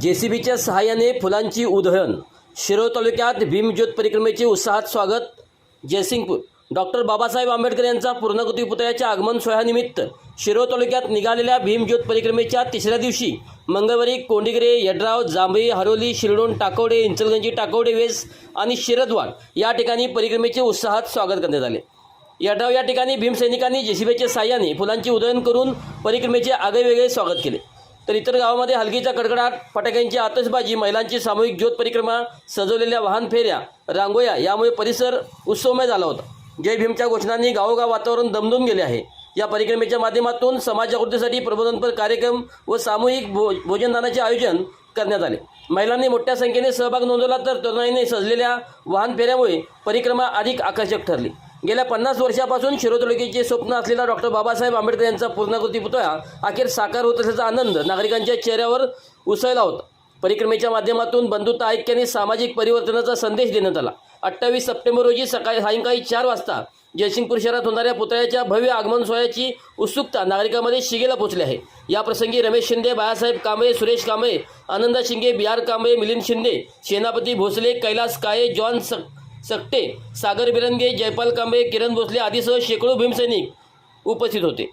जेसीबीच्या सहाय्याने फुलांची उधळण. शिरोळ तालुक्यात भीमज्योत परिक्रमेचे उत्साहात स्वागत. जयसिंगपूर. डॉक्टर बाबासाहेब आंबेडकर यांचा पूर्णकृती पुतळ्याच्या आगमन सोहळ्यानिमित्त शिरोळ तालुक्यात निघालेल्या भीमज्योत परिक्रमेच्या तिसऱ्या दिवशी मंगळवारी कोंडिगरे यड्राव जांभळी हरोली शिरडोण टाकवडे इंचलगंजी टाकवडे वेस आणि शिरदवाड या ठिकाणी परिक्रमेचे उत्साहात स्वागत करण्यात आले. यड्राव या ठिकाणी भीमसैनिकांनी जेसीबीच्या साह्याने फुलांची उधळण करून परिक्रमेचे आगळेवेगळे स्वागत केले. तर इतर गावामध्ये हलगीचा कडकडाट फटाक्यांची आतषबाजी महिलांची सामूहिक ज्योत परिक्रमा सजवलेल्या वाहन फेऱ्या रांगोया यामुळे परिसर उत्सवमय झाला होता. जय भीमच्या घोषणांनी गावोगाव वातावरण दमदून गेले आहे. या परिक्रमेच्या माध्यमातून समाज जागृतीसाठी प्रबोधनपर कार्यक्रम व सामूहिक भो भोजनदानाचे आयोजन करण्यात आले. महिलांनी मोठ्या संख्येने सहभाग नोंदवला तर तरुणाईने सजलेल्या वाहन फेऱ्यामुळे परिक्रमा अधिक आकर्षक ठरली. गेल्या पन्नास वर्षापासून शिरो स्वप्न असलेला डॉक्टर बाबासाहेब आंबेडकर यांचा पूर्णाकृती पुतळा अखेर साकार होत असल्याचा आनंद नागरिकांच्या चेहऱ्यावर उसळला होता. परिक्रमेच्या माध्यमातून बंधुता ऐक्याने सामाजिक परिवर्तनाचा संदेश देण्यात आला. अठ्ठावीस सप्टेंबर रोजी सकाळी सायंकाळी चार वाजता जयसिंगपूर शहरात होणाऱ्या पुतळ्याच्या भव्य आगमन सोहळ्याची उत्सुकता नागरिकांमध्ये शिगेला पोचली आहे. या प्रसंगी Ramesh Shinde Balasaheb Kamble Suresh Kamble Ananda Shinge B R Kamble Milind Shinde Senapati Bhosale Kailas Kale John सक सकटे सागर बिरंगे जयपाल कांबळे किरण भोसले आदीसह शेकडो भीमसैनिक उपस्थित होते.